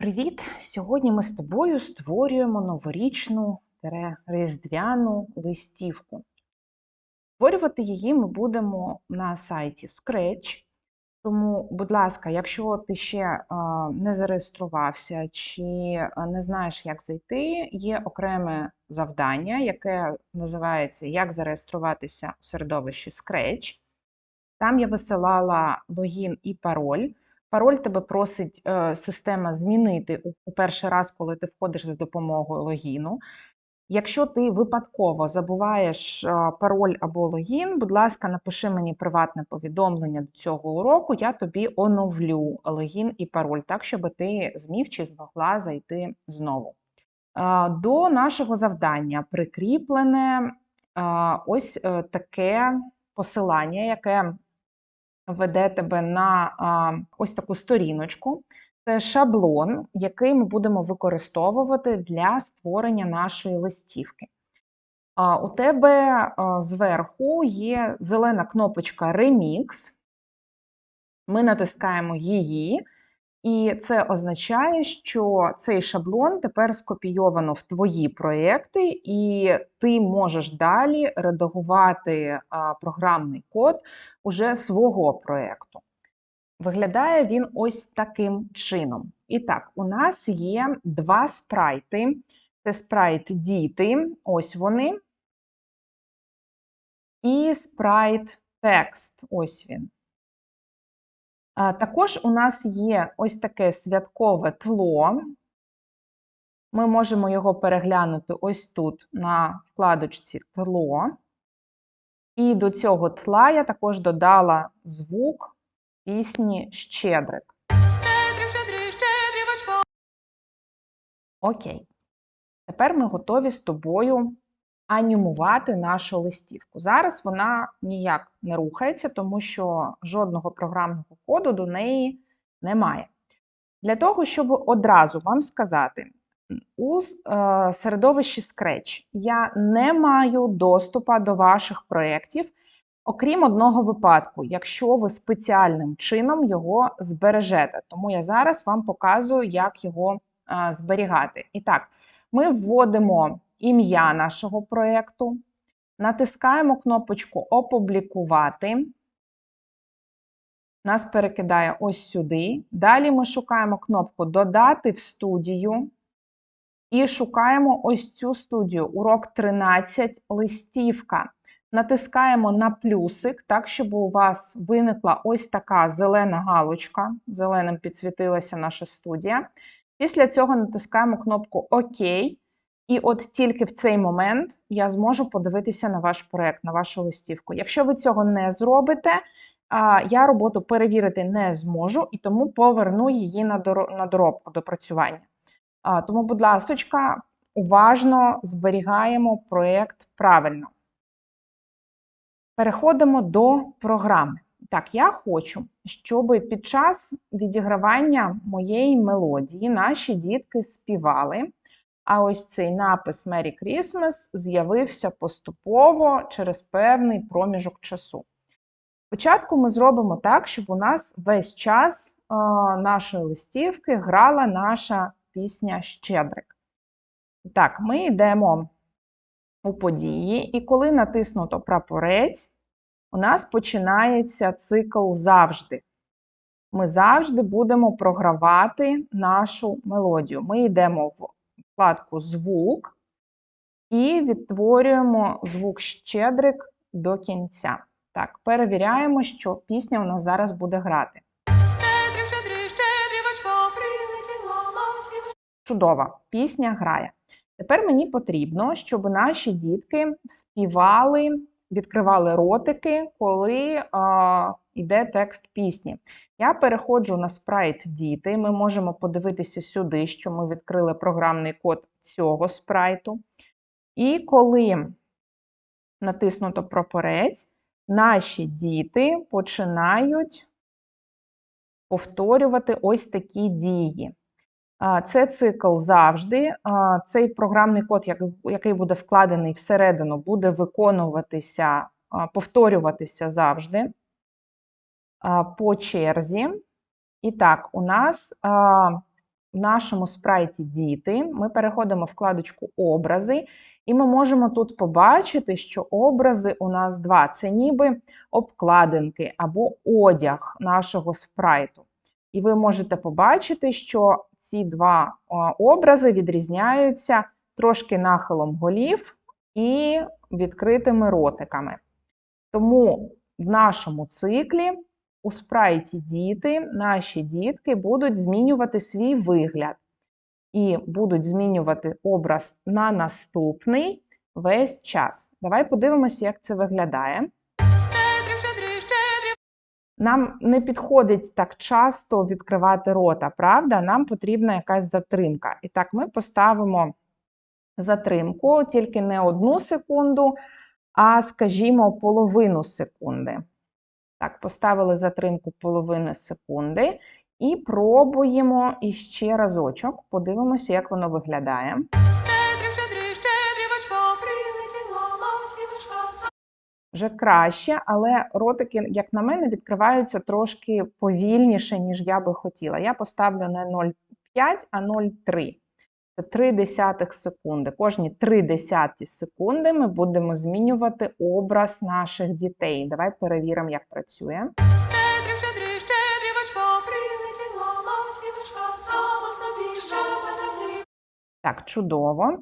Привіт! Сьогодні ми з тобою створюємо новорічну різдвяну листівку. Створювати її ми будемо на сайті Scratch. Тому, будь ласка, якщо ти ще а, не зареєструвався чи не знаєш, як зайти, є окреме завдання, яке називається Як зареєструватися у середовищі Scratch. Там я висилала логін і пароль. Пароль тебе просить е, система змінити у, перший раз, коли ти входиш за допомогою логіну. Якщо ти випадково забуваєш е, пароль або логін, будь ласка, напиши мені приватне повідомлення до цього уроку, я тобі оновлю логін і пароль, так, щоб ти зміг чи змогла зайти знову. Е, До нашого завдання прикріплене ось таке посилання, яке веде тебе на а, ось таку сторіночку. Це шаблон, який ми будемо використовувати для створення нашої листівки. А, у тебе а, зверху є зелена кнопочка Remix. Ми натискаємо її, і це означає, що цей шаблон тепер скопійовано в твої проєкти, і ти можеш далі редагувати програмний код уже свого проєкту. Виглядає він ось таким чином. І так, у нас є два спрайти. Це спрайт діти, ось вони. І спрайт текст, ось він. Також у нас є ось таке святкове тло. Ми можемо його переглянути ось тут на вкладочці тло. І до цього тла я також додала звук пісні Щедрик. Окей. Тепер ми готові з тобою анімувати нашу листівку. Зараз вона ніяк не рухається, тому що жодного програмного коду до неї немає. Для того, щоб одразу вам сказати, у е, середовищі Scratch я не маю доступу до ваших проєктів, окрім одного випадку, якщо ви спеціальним чином його збережете. Тому я зараз вам показую, як його е, зберігати. І так, ми вводимо ім'я нашого проєкту, натискаємо кнопочку Опублікувати. Нас перекидає ось сюди. Далі ми шукаємо кнопку Додати в студію. І шукаємо ось цю студію. Урок 13 листівка. Натискаємо на плюсик, так, щоб у вас виникла ось така зелена галочка. Зеленим підсвітилася наша студія. Після цього натискаємо кнопку ОК. І от тільки в цей момент я зможу подивитися на ваш проєкт, на вашу листівку. Якщо ви цього не зробите, я роботу перевірити не зможу і тому поверну її на доробку допрацювання. Тому, будь ласка, уважно зберігаємо проєкт правильно. Переходимо до програми. Так, я хочу, щоб під час відігравання моєї мелодії наші дітки співали. А ось цей напис Merry Christmas з'явився поступово через певний проміжок часу. Спочатку ми зробимо так, щоб у нас весь час нашої листівки грала наша пісня Щедрик. Так, ми йдемо у події, і коли натиснуто прапорець, у нас починається цикл завжди. Ми завжди будемо програвати нашу мелодію. Ми йдемо в вкладку Звук і відтворюємо звук Щедрик до кінця. Так, перевіряємо, що пісня у нас зараз буде грати. Чудова пісня грає. Тепер мені потрібно, щоб наші дітки співали, відкривали ротики, коли а, йде текст пісні. Я переходжу на спрайт діти. Ми можемо подивитися сюди, що ми відкрили програмний код цього спрайту. І коли натиснуто прапорець, наші діти починають повторювати ось такі дії. Це цикл завжди. Цей програмний код, який буде вкладений всередину, буде виконуватися, повторюватися завжди по черзі. І так, у нас в нашому спрайті діти, ми переходимо в вкладочку Образи, і ми можемо тут побачити, що образи у нас два: це ніби обкладинки або одяг нашого спрайту. І ви можете побачити, що ці два образи відрізняються трошки нахилом голів і відкритими ротиками. Тому в нашому циклі у спрайті діти, наші дітки будуть змінювати свій вигляд і будуть змінювати образ на наступний весь час. Давай подивимося, як це виглядає. Нам не підходить так часто відкривати рота, правда? Нам потрібна якась затримка. І так, ми поставимо затримку тільки не одну секунду, а, скажімо, половину секунди. Так, поставили затримку половини секунди і пробуємо іще разочок. Подивимося, як воно виглядає. Вже краще, але ротики, як на мене, відкриваються трошки повільніше, ніж я би хотіла. Я поставлю не 0,5, а 0,3. Це 3 десятих секунди. Кожні 3 десяті секунди ми будемо змінювати образ наших дітей. Давай перевіримо, як працює. Так, чудово.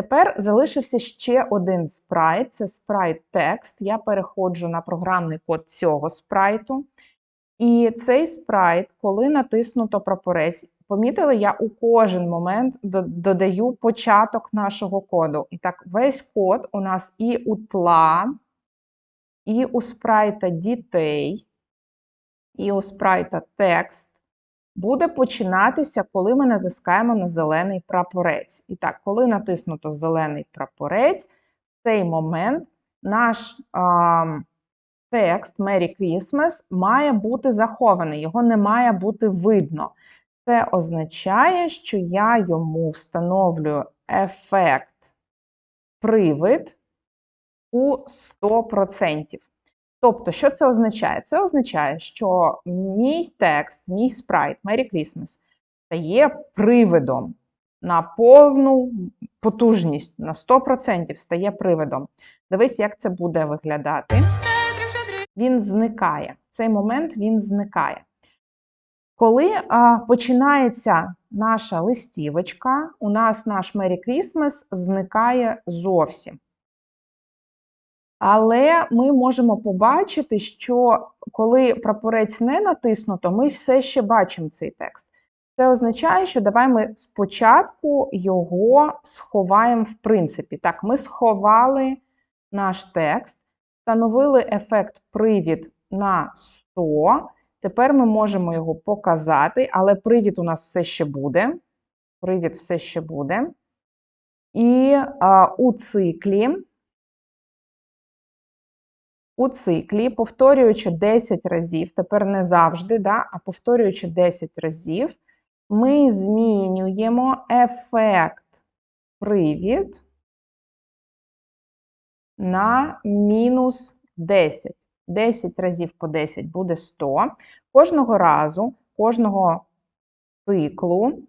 Тепер залишився ще один спрайт це спрайт текст. Я переходжу на програмний код цього спрайту. І цей спрайт, коли натиснуто прапорець, помітили, я у кожен момент додаю початок нашого коду. І так, весь код у нас і у тла, і у спрайта дітей, і у спрайта текст буде починатися, коли ми натискаємо на зелений прапорець. І так, коли натиснуто зелений прапорець, в цей момент наш а, текст Merry Christmas має бути захований, його не має бути видно. Це означає, що я йому встановлюю ефект привид у 100%. Тобто, що це означає? Це означає, що мій текст, мій спрайт Merry Christmas стає привидом на повну потужність, на 100% стає привидом. Дивись, як це буде виглядати. Він зникає. В цей момент він зникає. Коли а, починається наша листівочка, у нас наш Merry Christmas зникає зовсім. Але ми можемо побачити, що коли прапорець не натиснуто, ми все ще бачимо цей текст. Це означає, що давай ми спочатку його сховаємо в принципі. Так, ми сховали наш текст, встановили ефект привід на 100. Тепер ми можемо його показати, але привід у нас все ще буде. Привід все ще буде. І а, у циклі у циклі, повторюючи 10 разів, тепер не завжди, да, а повторюючи 10 разів, ми змінюємо ефект привід на мінус 10. 10 разів по 10 буде 100. Кожного разу, кожного циклу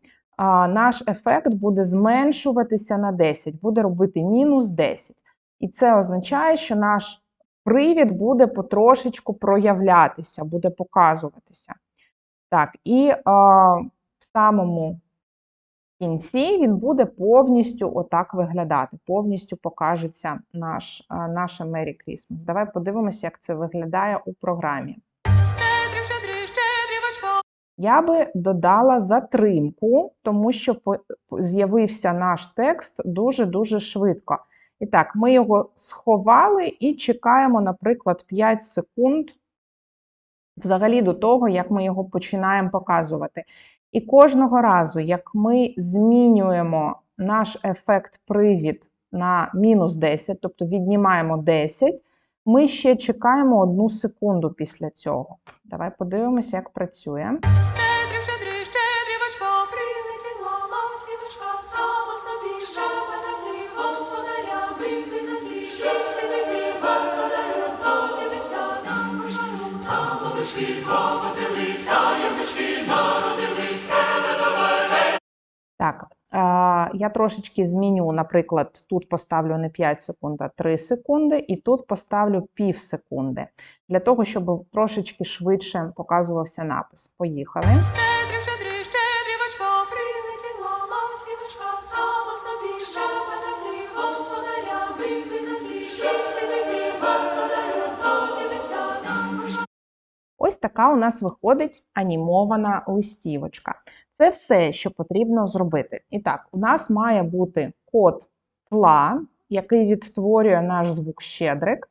наш ефект буде зменшуватися на 10, буде робити мінус 10. І це означає, що наш привід буде потрошечку проявлятися, буде показуватися. Так, і а, в самому кінці він буде повністю отак виглядати, повністю покажеться наш, а, наше Merry Christmas. Давай подивимося, як це виглядає у програмі. Я би додала затримку, тому що з'явився наш текст дуже-дуже швидко. І так, ми його сховали і чекаємо, наприклад, 5 секунд взагалі до того, як ми його починаємо показувати. І кожного разу, як ми змінюємо наш ефект привід на мінус 10, тобто віднімаємо 10, ми ще чекаємо одну секунду після цього. Давай подивимося, як працює. Так, я трошечки зміню, наприклад, тут поставлю не 5 секунд, а 3 секунди, і тут поставлю пів секунди, для того, щоб трошечки швидше показувався напис. Поїхали. Така у нас виходить анімована листівочка. Це все, що потрібно зробити. І так, у нас має бути код тла, який відтворює наш звук щедрик.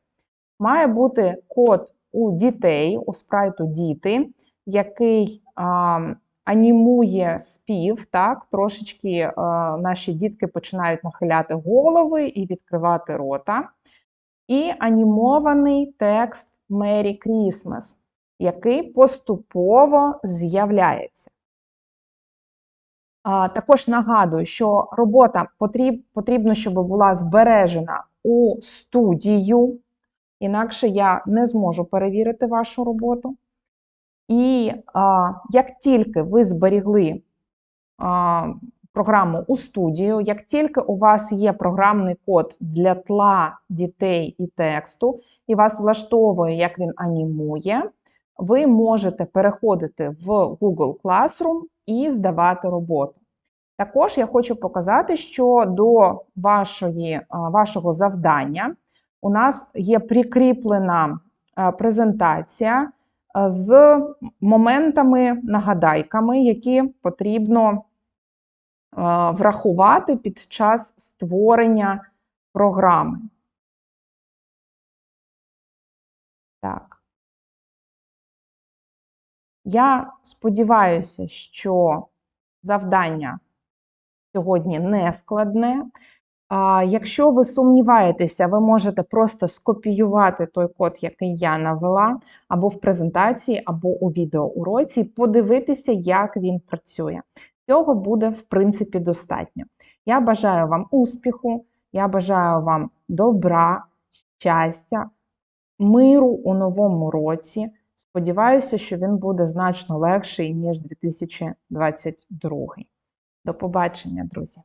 Має бути код у дітей, у спрайту діти, який а, анімує спів. Так, трошечки а, наші дітки починають нахиляти голови і відкривати рота. І анімований текст Merry Christmas, який поступово з'являється. Також нагадую, що робота потріб, потрібно, щоб була збережена у студію, інакше я не зможу перевірити вашу роботу. І а, як тільки ви зберігли а, програму у студію, як тільки у вас є програмний код для тла дітей і тексту, і вас влаштовує, як він анімує, ви можете переходити в Google Classroom і здавати роботу. Також я хочу показати, що до вашої, вашого завдання у нас є прикріплена презентація з моментами, нагадайками, які потрібно врахувати під час створення програми. Так. Я сподіваюся, що завдання сьогодні не складне. Якщо ви сумніваєтеся, ви можете просто скопіювати той код, який я навела, або в презентації, або у відеоуроці, подивитися, як він працює. Цього буде, в принципі, достатньо. Я бажаю вам успіху, я бажаю вам добра, щастя, миру у новому році. Сподіваюся, що він буде значно легший, ніж 2022. До побачення, друзі!